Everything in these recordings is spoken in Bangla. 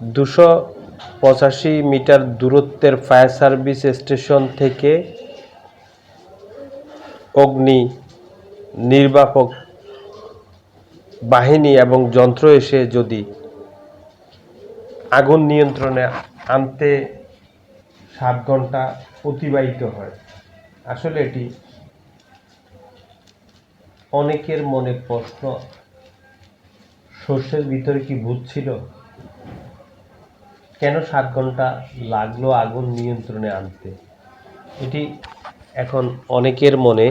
দুশো পঁচাশি মিটার দূরত্বের ফায়ার সার্ভিস স্টেশন থেকে অগ্নি নির্বাপক বাহিনী এবং যন্ত্র এসে যদি আগুন নিয়ন্ত্রণে আনতে সাত ঘণ্টা অতিবাহিত হয়। আসলে এটি অনেকের মনে প্রশ্ন, সর্ষের ভিতরে কি ভূত ছিল? কেন সাত ঘণ্টা লাগল আগুন নিয়ন্ত্রণে আনতে? এটি এখন অনেকের মনে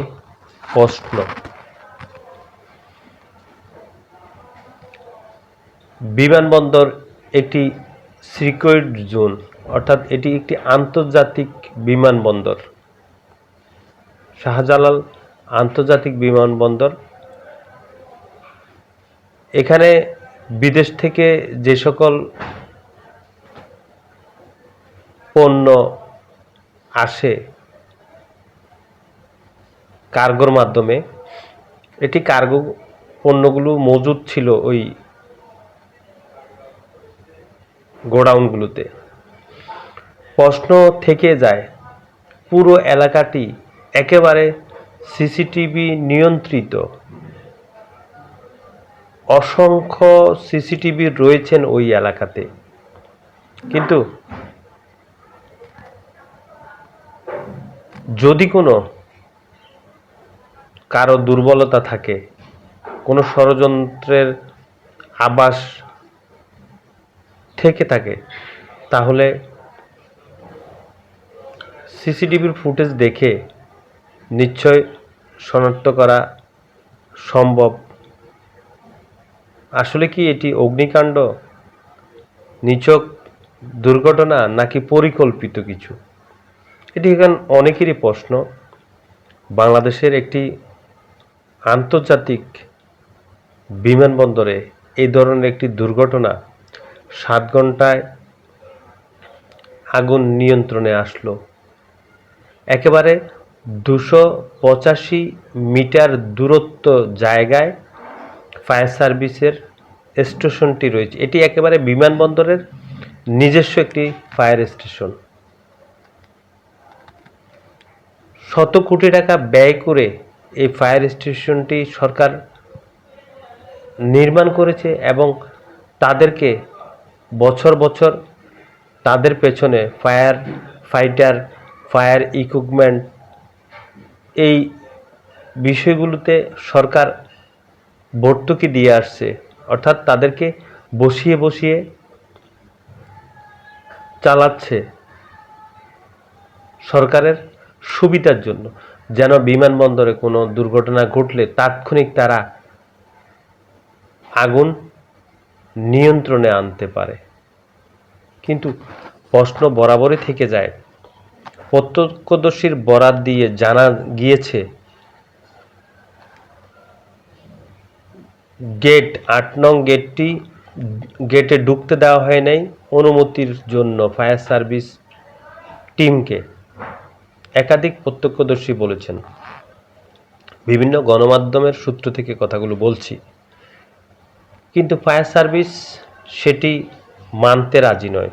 প্রশ্ন। বিমানবন্দর একটি সিকিউরিড জোন অর্থাৎ এটি একটি আন্তর্জাতিক বিমানবন্দর। শাহজালাল আন্তর্জাতিক বিমানবন্দর। এখানে বিদেশ থেকে যে সকল পণ্য আসে কার্গোর মাধ্যমে। এটি কার্গো পণ্যগুলো মজুদ ছিল ওই গোডাউনগুলোতে। প্রশ্ন থেকে যায়, পুরো এলাকাটি একেবারে সিসিটিভি নিয়ন্ত্রিত। অসংখ্য সিসিটিভি রয়েছেন ওই এলাকাতে। কিন্তু যদি কোনো কারও দুর্বলতা থাকে, কোনো ষড়যন্ত্রের আবাস থেকে থাকে, তাহলে সিসিটিভির ফুটেজ দেখে নিশ্চয় শনাক্ত করা সম্ভব। আসলে কি এটি অগ্নিকাণ্ড, নিছক দুর্ঘটনা নাকি পরিকল্পিত কিছু? এটি এখানে অনেকেরই প্রশ্ন। বাংলাদেশের একটি আন্তর্জাতিক বিমানবন্দরে এই ধরনের একটি দুর্ঘটনা সাত ঘন্টায় আগুন নিয়ন্ত্রণে আসলো। একেবারে দুশো পঁচাশি মিটার দূরত্ব জায়গায় ফায়ার সার্ভিসের স্টেশনটি রয়েছে। এটি একেবারে বিমানবন্দরের নিজস্ব একটি ফায়ার স্টেশন। শত কোটি টাকা ব্যয় করে এই ফায়ার স্টেশনটি সরকার নির্মাণ করেছে এবং তাদেরকে বছর বছর তাদের পেছনে ফায়ার ফাইটার, ফায়ার ইকুইপমেন্ট এই বিষয়গুলোতে সরকার ভর্তুকি দিয়ে আসছে। অর্থাৎ তাদেরকে বসিয়ে বসিয়ে চালাচ্ছে সরকারের সুবিধার জন্য। যেন বিমানবন্দরে কোনো দুর্ঘটনা ঘটলে তাৎক্ষণিক তারা আগুন নিয়ন্ত্রণে আনতে পারে। কিন্তু প্রশ্ন বরাবরই থেকে যায়, প্রত্যক্ষদর্শীর বরাত দিয়ে জানা গিয়েছে, গেট আট নং গেটটি গেটে ঢুকতে দেওয়া হয় নাই। অনুমতির জন্য ফায়ার সার্ভিস টিমকে একাধিক প্রত্যক্ষদর্শী বলেছেন। বিভিন্ন গণমাধ্যমের সূত্র থেকে কথাগুলো বলছি। কিন্তু ফায়ার সার্ভিস সেটি মানতে রাজি নয়।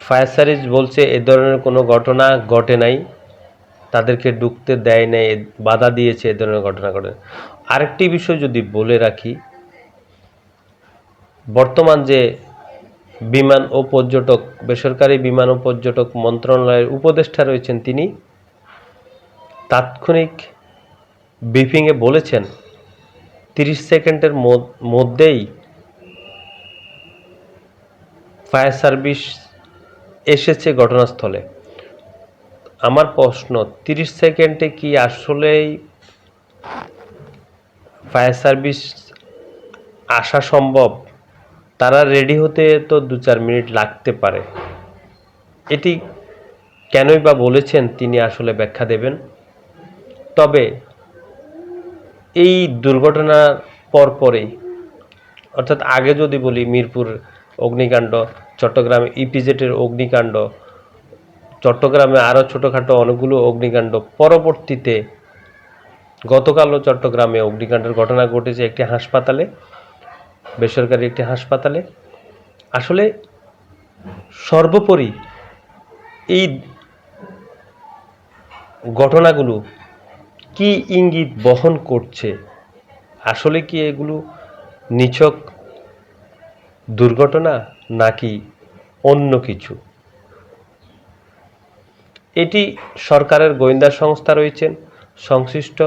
ফায়ার সার্ভিস বলছে, এ ধরনের কোনো ঘটনা ঘটে নাই। তাদেরকে ঢুকতে দেয় নাই, বাধা দিয়েছে, এ ধরনের ঘটনা ঘটে আরেকটি বিষয় যদি বলে রাখি, বর্তমান যে বিমান ও পর্যটক, বেসরকারি বিমান ও পর্যটক মন্ত্রণালয়ের উপদেষ্টা রয়েছেন তিনি তাৎক্ষণিক ব্রিফিংয়ে বলেছেন, তিরিশ সেকেন্ডের মধ্যেই ফায়ার সার্ভিস এসেছে ঘটনাস্থলে। আমার প্রশ্ন, তিরিশ সেকেন্ডে কি আসলেই ফায়ার সার্ভিস আসা সম্ভব? তারা রেডি হতে তো দু চার মিনিট লাগতে পারে। এটি কেনই বা বলেছেন তিনি আসলে ব্যাখ্যা দেবেন? তবে এই দুর্ঘটনার পরপরেই অর্থাৎ আগে যদি বলি মিরপুর অগ্নিকাণ্ড, চট্টগ্রামে ইপিজেটের অগ্নিকাণ্ড, চট্টগ্রামে আরও ছোটোখাটো অনেকগুলো অগ্নিকাণ্ড, পরবর্তীতে গতকালও চট্টগ্রামে অগ্নিকাণ্ডের ঘটনা ঘটেছে একটি হাসপাতালে, বেসরকারি একটি হাসপাতালে। আসলে সর্বোপরি এই ঘটনাগুলো কি ইঙ্গিত বহন করছে? আসলে কি এগুলো নিছক দুর্ঘটনা নাকি অন্য কিছু? এটি সরকারের গোয়েন্দা সংস্থা রয়েছেন, সংশ্লিষ্ট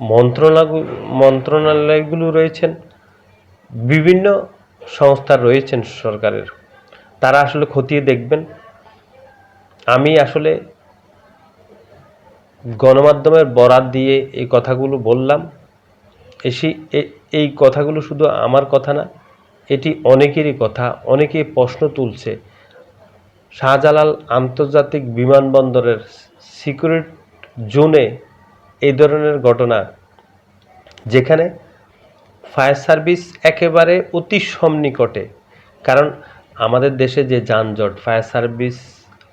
মন্ত্রণালয়, মন্ত্রণালয়গুলো রয়েছেন, বিভিন্ন সংস্থা রয়েছেন সরকারের। তারা আসলে খতিয়ে দেখবেন। আমি আসলে গণমাধ্যমের বরাত দিয়ে এই কথাগুলো বললাম। এসি এই কথাগুলো শুধু আমার কথা না, এটি অনেকেরই কথা অনেকেই প্রশ্ন তুলছে। শাহজালাল আন্তর্জাতিক বিমানবন্দরের সিকিউরিট জোনে এই ধরনের ঘটনা, যেখানে ফায়ার সার্ভিস একেবারে অতি সন্নিকটে, কারণ আমাদের দেশে যে যানজট, ফায়ার সার্ভিস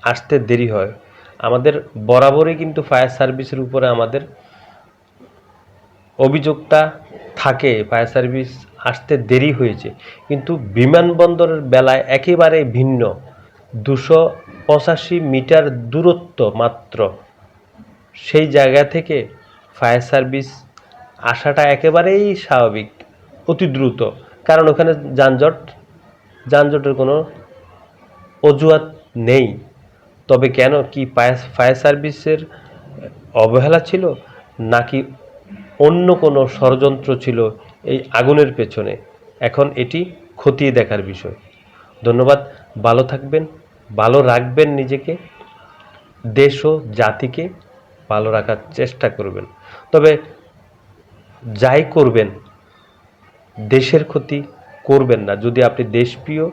আসতে দেরি হয় আমাদের বরাবরই কিন্তু ফায়ার সার্ভিসের উপরে আমাদের অভিযোগটা থাকে। ফায়ার সার্ভিস আসতে দেরি হয়েছে। কিন্তু বিমানবন্দরের বেলায় একেবারে ভিন্ন। দুশো পঁচাশি মিটার দূরত্ব মাত্র। সেই জায়গা থেকে ফায়ার সার্ভিস আসাটা একেবারেই স্বাভাবিক, অতি দ্রুত। কারণ ওখানে যানজট, যানজটের কোনো অজুহাত নেই। তবে কেন কি ফায়ার সার্ভিসের অবহেলা ছিল? নাকি অন্য কোনো ষড়যন্ত্র ছিল এই আগুনের পেছনে? এখন এটি খতিয়ে দেখার বিষয়। ধন্যবাদ। ভালো থাকবেন, ভালো রাখবেন নিজেকে, দেশ ও জাতিকে ভালো রাখার চেষ্টা করবেন। তবে যাই করবেন, দেশের ক্ষতি করবেন না। যদি আপনি দেশপ্রিয়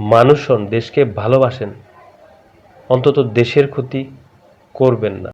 মানুষ হন, দেশকে ভালোবাসেন অন্তত দেশের ক্ষতি করবেন না।